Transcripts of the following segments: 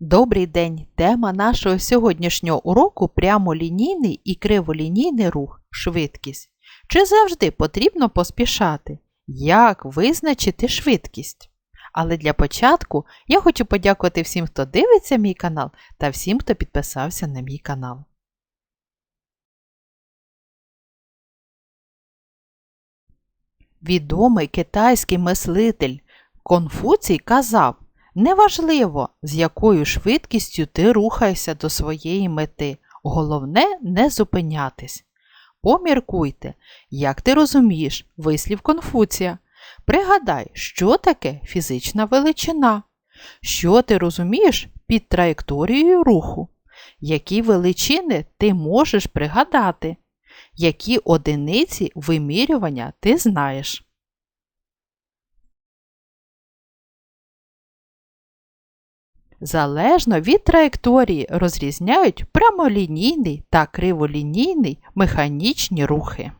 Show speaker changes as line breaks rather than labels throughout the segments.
Добрий день! Тема нашого сьогоднішнього уроку прямолінійний і криволінійний рух, швидкість. Чи завжди потрібно поспішати? Як визначити швидкість? Але для початку я хочу подякувати всім, хто дивиться мій канал та всім, хто підписався на мій канал. Відомий китайський мислитель Конфуцій казав, неважливо, з якою швидкістю ти рухаєшся до своєї мети, головне не зупинятись. Поміркуйте, як ти розумієш вислів Конфуція. Пригадай, що таке фізична величина, що ти розумієш під траєкторією руху, які величини ти можеш пригадати, які одиниці вимірювання ти знаєш. Залежно від траєкторії розрізняють прямолінійний та криволінійний механічні рухи.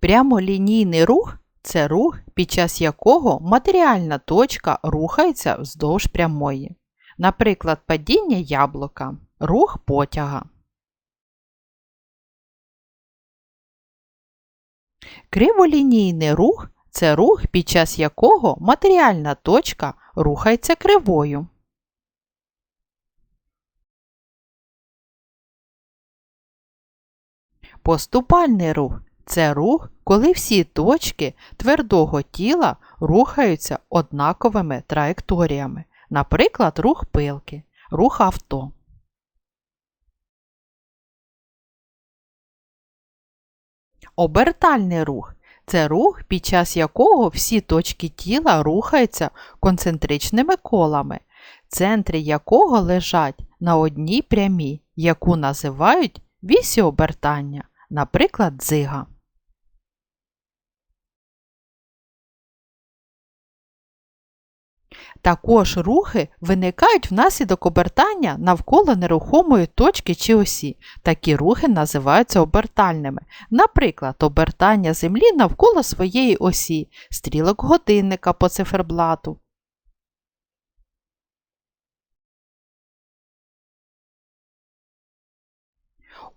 Прямолінійний рух це рух, під час якого матеріальна точка рухається вздовж прямої. Наприклад, падіння яблука, рух потяга. Криволінійний рух це рух, під час якого матеріальна точка рухається кривою. Поступальний рух це рух, коли всі точки твердого тіла рухаються однаковими траєкторіями, наприклад, рух пилки, рух авто. Обертальний рух це рух, під час якого всі точки тіла рухаються концентричними колами, центри якого лежать на одній прямій, яку називають вісі обертання, наприклад, дзига. Також рухи виникають внаслідок обертання навколо нерухомої точки чи осі. Такі рухи називаються обертальними. Наприклад, обертання Землі навколо своєї осі, стрілок годинника по циферблату.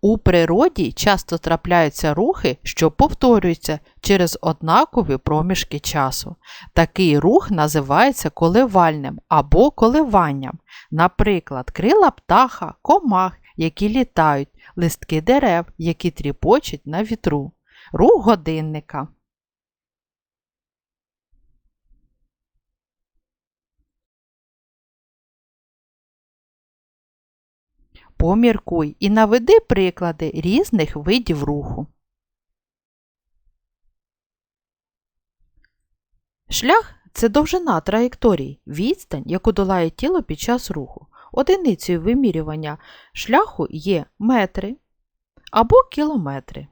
У природі часто трапляються рухи, що повторюються через однакові проміжки часу. Такий рух називається коливальним або коливанням. Наприклад, крила птаха, комах, які літають, листки дерев, які тріпочуть на вітру, рух годинника. Поміркуй і наведи приклади різних видів руху. Шлях це довжина траєкторії, відстань, яку долає тіло під час руху. Одиницею вимірювання шляху є метри або кілометри.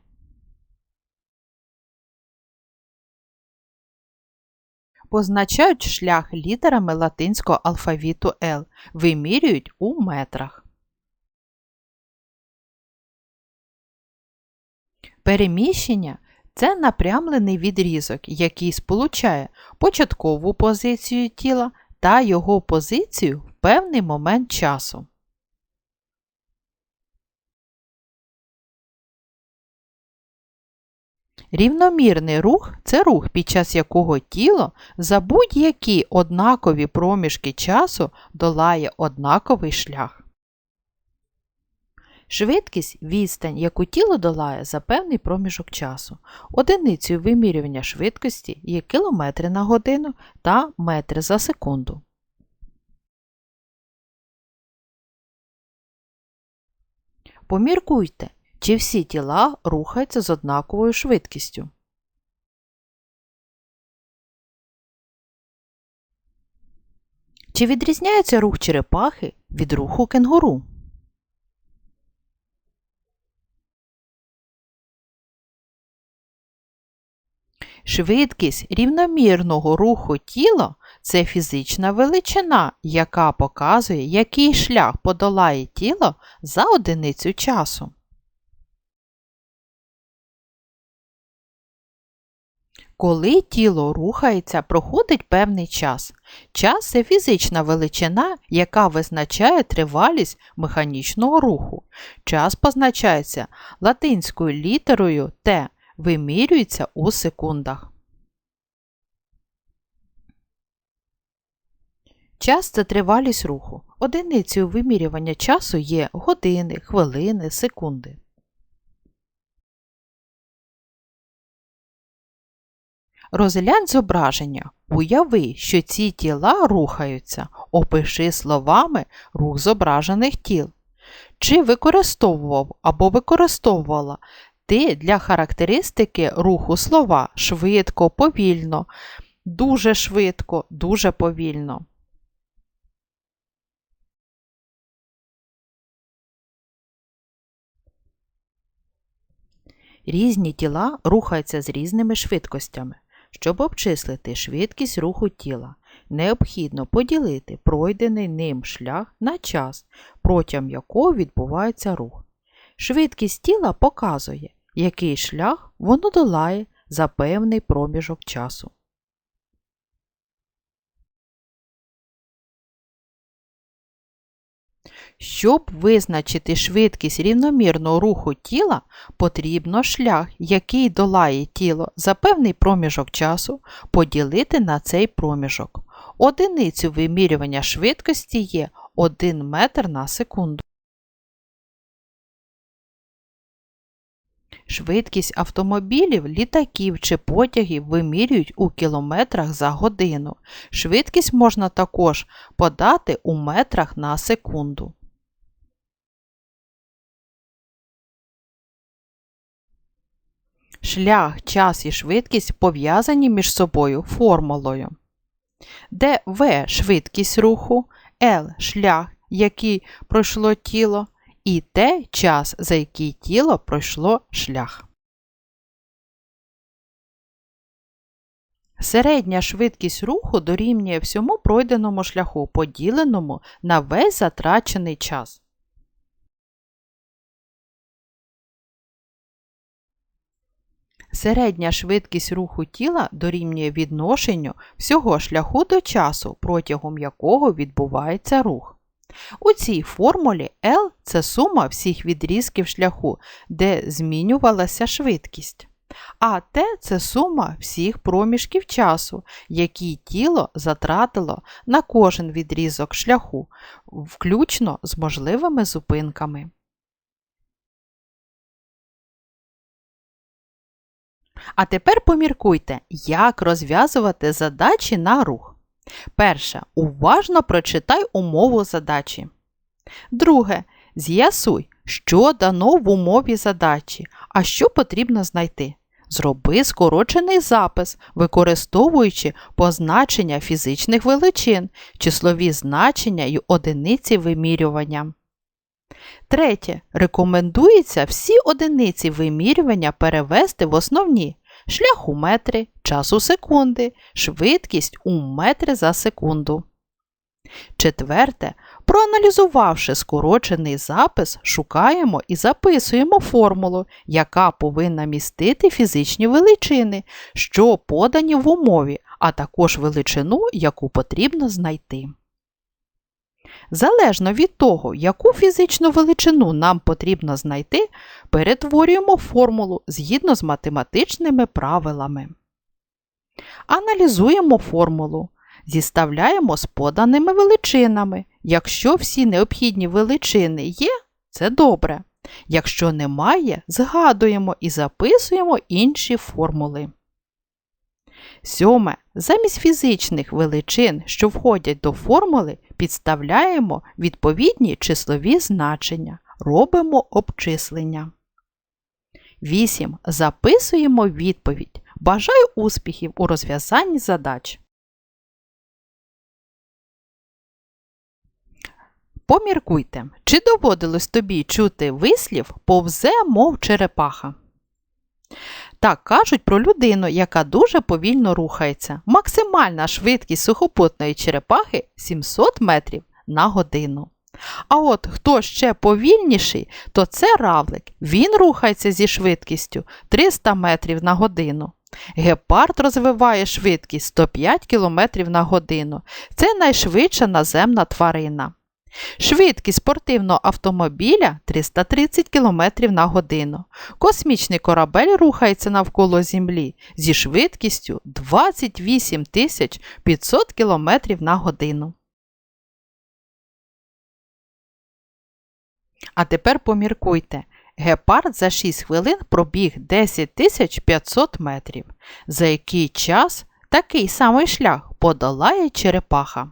Позначають шлях літерами латинського алфавіту L, вимірюють у метрах. Переміщення це напрямлений відрізок, який сполучає початкову позицію тіла та його позицію в певний момент часу. Рівномірний рух це рух, під час якого тіло за будь-які однакові проміжки часу долає однаковий шлях. Швидкість відстань, яку тіло долає за певний проміжок часу. Одиницею вимірювання швидкості є кілометри на годину та метри за секунду. Поміркуйте, чи всі тіла рухаються з однаковою швидкістю. Чи відрізняється рух черепахи від руху кенгуру? Швидкість рівномірного руху тіла це фізична величина, яка показує, який шлях подолає тіло за одиницю часу. Коли тіло рухається, проходить певний час. Час це фізична величина, яка визначає тривалість механічного руху. Час позначається латинською літерою Т, вимірюється у секундах. Час це тривалість руху. Одиницею вимірювання часу є години, хвилини, секунди. Розглянь зображення. Уяви, що ці тіла рухаються. Опиши словами рух зображених тіл. Чи використовував або використовувала ти для характеристики руху слова швидко, повільно, дуже швидко, дуже повільно. Різні тіла рухаються з різними швидкостями. Щоб обчислити швидкість руху тіла, необхідно поділити пройдений ним шлях на час, протягом якого відбувається рух. Швидкість тіла показує, який шлях воно долає за певний проміжок часу. Щоб визначити швидкість рівномірного руху тіла, потрібно шлях, який долає тіло за певний проміжок часу, поділити на цей проміжок. Одиницю вимірювання швидкості є 1 метр на секунду. Швидкість автомобілів, літаків чи потягів вимірюють у кілометрах за годину. Швидкість можна також подати у метрах на секунду. Шлях, час і швидкість пов'язані між собою формулою, де В швидкість руху, L шлях, який пройшло тіло, і Т час, за який тіло пройшло шлях. Середня швидкість руху дорівнює всьому пройденому шляху, поділеному на весь затрачений час. Середня швидкість руху тіла дорівнює відношенню всього шляху до часу, протягом якого відбувається рух. У цій формулі L це сума всіх відрізків шляху, де змінювалася швидкість. А T це сума всіх проміжків часу, які тіло затратило на кожен відрізок шляху, включно з можливими зупинками. А тепер поміркуйте, як розв'язувати задачі на рух. Перше. Уважно прочитай умову задачі. Друге. З'ясуй, що дано в умові задачі, а що потрібно знайти. Зроби скорочений запис, використовуючи позначення фізичних величин, числові значення й одиниці вимірювання. Третє. Рекомендується всі одиниці вимірювання перевести в основні шлях у метри, час у секунди, швидкість у метри за секунду. Четверте. Проаналізувавши скорочений запис, шукаємо і записуємо формулу, яка повинна містити фізичні величини, що подані в умові, а також величину, яку потрібно знайти. Залежно від того, яку фізичну величину нам потрібно знайти, перетворюємо формулу згідно з математичними правилами. Аналізуємо формулу. Зіставляємо з поданими величинами. Якщо всі необхідні величини є, це добре. Якщо немає, згадуємо і записуємо інші формули. Сьоме. Замість фізичних величин, що входять до формули, підставляємо відповідні числові значення. Робимо обчислення. 8. Записуємо відповідь. Бажаю успіхів у розв'язанні задач. Поміркуйте, чи доводилось тобі чути вислів повзе, мов черепаха. Так кажуть про людину, яка дуже повільно рухається. Максимальна швидкість сухопутної черепахи 700 метрів на годину. А от хто ще повільніший, то це равлик. Він рухається зі швидкістю 300 метрів на годину. Гепард розвиває швидкість 105 км на годину. Це найшвидша наземна тварина. Швидкість спортивного автомобіля 330 км на годину. Космічний корабель рухається навколо Землі зі швидкістю 28 500 км на годину. А тепер поміркуйте. Гепард за 6 хвилин пробіг 10 500 метрів. За який час такий самий шлях подолає черепаха?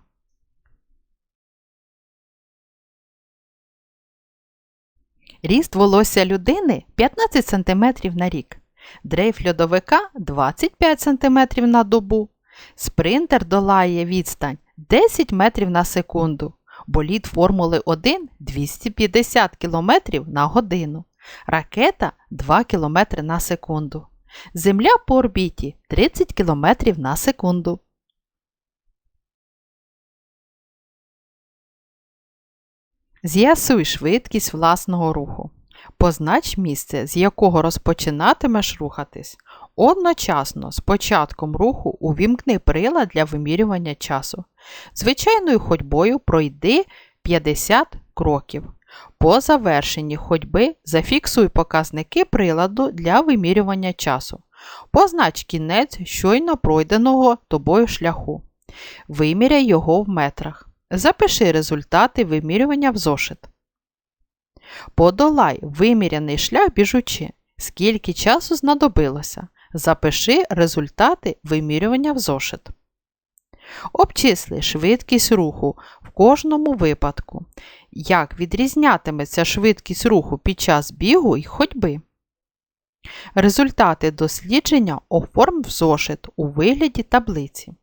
Ріст волосся людини 15 см на рік. Дрейф льодовика 25 см на добу. Спринтер долає відстань 10 метрів на секунду. Боліт Формули 1 250 км на годину. Ракета 2 км на секунду. Земля по орбіті 30 км на секунду. З'ясуй швидкість власного руху. Познач місце, з якого розпочинатимеш рухатись. Одночасно з початком руху увімкни прилад для вимірювання часу. Звичайною ходьбою пройди 50 кроків. По завершенні ходьби зафіксуй показники приладу для вимірювання часу. Познач кінець щойно пройденого тобою шляху. Виміряй його в метрах. Запиши результати вимірювання в зошит. Подолай виміряний шлях біжучи. Скільки часу знадобилося. Запиши результати вимірювання в зошит. Обчисли швидкість руху в кожному випадку. Як відрізнятиметься швидкість руху під час бігу і ходьби. Результати дослідження оформ в зошит у вигляді таблиці.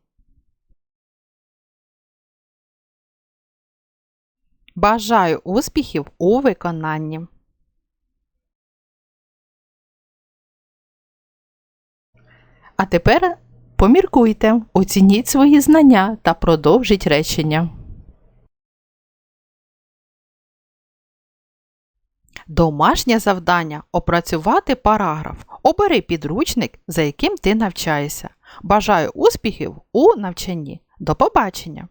Бажаю успіхів у виконанні. А тепер поміркуйте, оцініть свої знання та продовжіть речення. Домашнє завдання опрацювати параграф. Обери підручник, за яким ти навчаєшся. Бажаю успіхів у навчанні. До побачення!